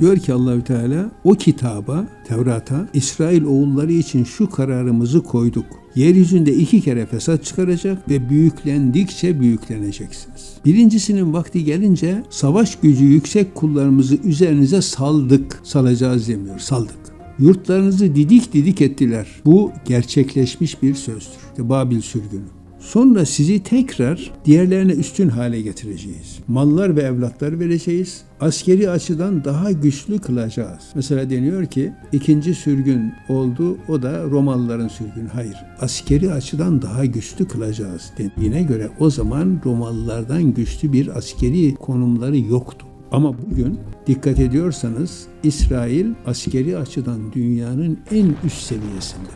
Diyor ki Allahü Teala o kitaba, Tevrat'a İsrail oğulları için şu kararımızı koyduk. Yeryüzünde iki kere fesat çıkaracak ve büyüklendikçe büyükleneceksiniz. Birincisinin vakti gelince savaş gücü yüksek kullarımızı üzerinize saldık. Salacağız demiyor, saldık. Yurtlarınızı didik didik ettiler. Bu gerçekleşmiş bir sözdür. Babil sürgünü. Sonra sizi tekrar diğerlerine üstün hale getireceğiz. Mallar ve evlatlar vereceğiz. Askeri açıdan daha güçlü kılacağız. Mesela deniyor ki ikinci sürgün oldu o da Romalıların sürgünü. Hayır. Askeri açıdan daha güçlü kılacağız dediğine göre o zaman Romalılardan güçlü bir askeri konumları yoktu. Ama bugün dikkat ediyorsanız İsrail askeri açıdan dünyanın en üst seviyesinde.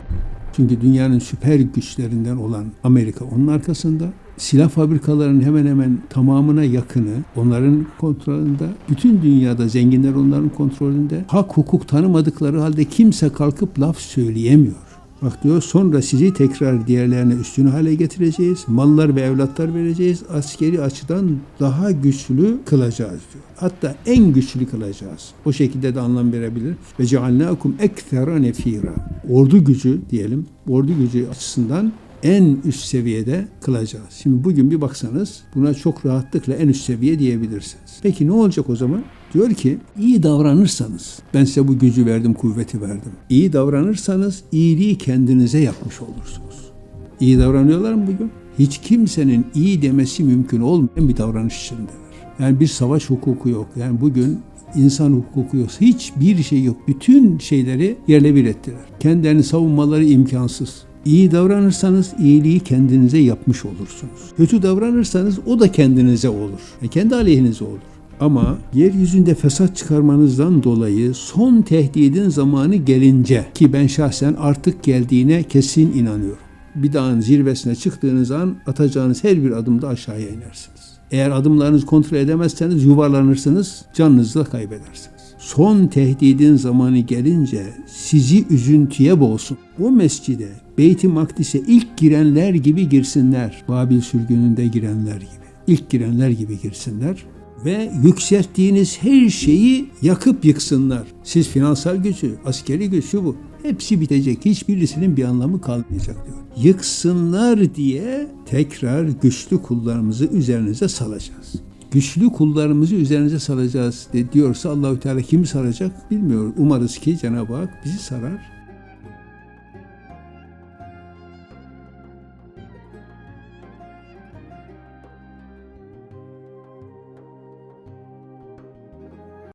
Çünkü dünyanın süper güçlerinden olan Amerika onun arkasında. Silah fabrikalarının hemen hemen tamamına yakını onların kontrolünde. Bütün dünyada zenginler onların kontrolünde. Hak hukuk tanımadıkları halde kimse kalkıp laf söyleyemiyor. Bak diyor sonra sizi tekrar diğerlerine üstün hale getireceğiz. Mallar ve evlatlar vereceğiz. Askeri açıdan daha güçlü kılacağız diyor. Hatta en güçlü kılacağız. O şekilde de anlam verebilir. Ve cealnakum ekthera nefira. Ordu gücü diyelim. Ordu gücü açısından en üst seviyede kılacağız. Şimdi bugün bir baksanız buna çok rahatlıkla en üst seviye diyebilirsiniz. Peki ne olacak o zaman? Diyor ki iyi davranırsanız ben size bu gücü verdim, kuvveti verdim. İyi davranırsanız iyiliği kendinize yapmış olursunuz. İyi davranıyorlar mı bugün? Hiç kimsenin iyi demesi mümkün olmayan bir davranış içindeler. Yani bir savaş hukuku yok. Yani bugün insan hukuku yok. Hiçbir şey yok. Bütün şeyleri yerle bir ettiler. Kendilerini savunmaları imkansız. İyi davranırsanız iyiliği kendinize yapmış olursunuz. Kötü davranırsanız o da kendinize olur. E kendi aleyhinize olur. Ama yeryüzünde fesat çıkarmanızdan dolayı son tehdidin zamanı gelince ki ben şahsen artık geldiğine kesin inanıyorum. Bir dağın zirvesine çıktığınız an atacağınız her bir adımda aşağıya inersiniz. Eğer adımlarınızı kontrol edemezseniz yuvarlanırsınız, canınızı da kaybedersiniz. Son tehdidin zamanı gelince sizi üzüntüye boğsun. O mescide, Beyt-i Makdis'e ilk girenler gibi girsinler. Babil sürgününde girenler gibi. İlk girenler gibi girsinler ve yükselttiğiniz her şeyi yakıp yıksınlar. Siz finansal gücü, askeri şu bu. Hepsi bitecek. Hiçbirisinin bir anlamı kalmayacak diyor. Yıksınlar diye tekrar güçlü kullarımızı üzerinize salacağız. Güçlü kullarımızı üzerinize salacağız de diyorsa Allahü Teala kimi saracak bilmiyor. Umarız ki Cenab-ı Hak bizi sarar